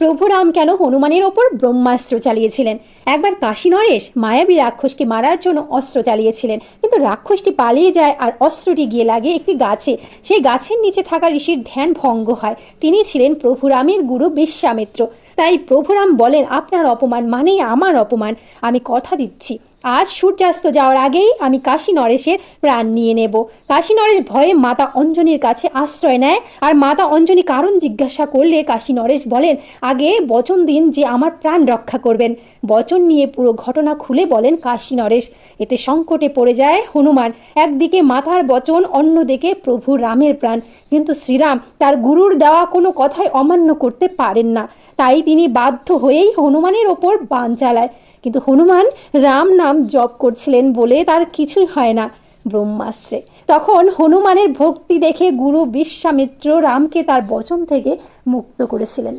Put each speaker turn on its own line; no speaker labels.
প্রভু রাম কেন হনুমানের ওপর ব্রহ্মাস্ত্র চালিয়েছিলেন? একবার কাশী নরেশ মায়াবী রাক্ষসকে মারার জন্য অস্ত্র চালিয়েছিলেন। কিন্তু রাক্ষসটি পালিয়ে যায় আর অস্ত্রটি গিয়ে লাগে একটি গাছে। সেই গাছের নিচে থাকা ঋষির ধ্যান ভঙ্গ হয়। তিনি ছিলেন প্রভু রামের গুরু বিশ্বামিত্র। তাই প্রভুরাম বলেন, আপনার অপমান মানেই আমার অপমান। আমি কথা দিচ্ছি। আজ সূর্যাস্ত যাওয়ার আগেই আমি কাশী নরেশের প্রাণ নিয়ে নেব। কাশী নরেশ ভয়ে মাতা অঞ্জনীর কাছে আশ্রয় নেয় আর মাতা অঞ্জনী কারণ জিজ্ঞাসা করলে কাশী নরেশ বলেন, আগে বচন দিন যে আমার প্রাণ রক্ষা করবেন। বচন নিয়ে পুরো ঘটনা খুলে বলেন কাশী নরেশ। এতে সংকটে পড়ে যায় হনুমান। একদিকে মাতার বচন, অন্যদিকে প্রভু রামের প্রাণ। কিন্তু শ্রীরাম তার গুরুর দেওয়া কোনো কথাই অমান্য করতে পারেন না। তাই তিনি বাধ্য হয়েই হনুমানের ওপর বান চালায়। কিন্তু হনুমান রাম নাম জপ করছিলেন বলে তার কিছুই হয় না ব্রহ্মাস্ত্রে। তখন হনুমানের ভক্তি দেখে গুরু বিশ্বামিত্র রামকে তার বচন থেকে মুক্ত করেছিলেন।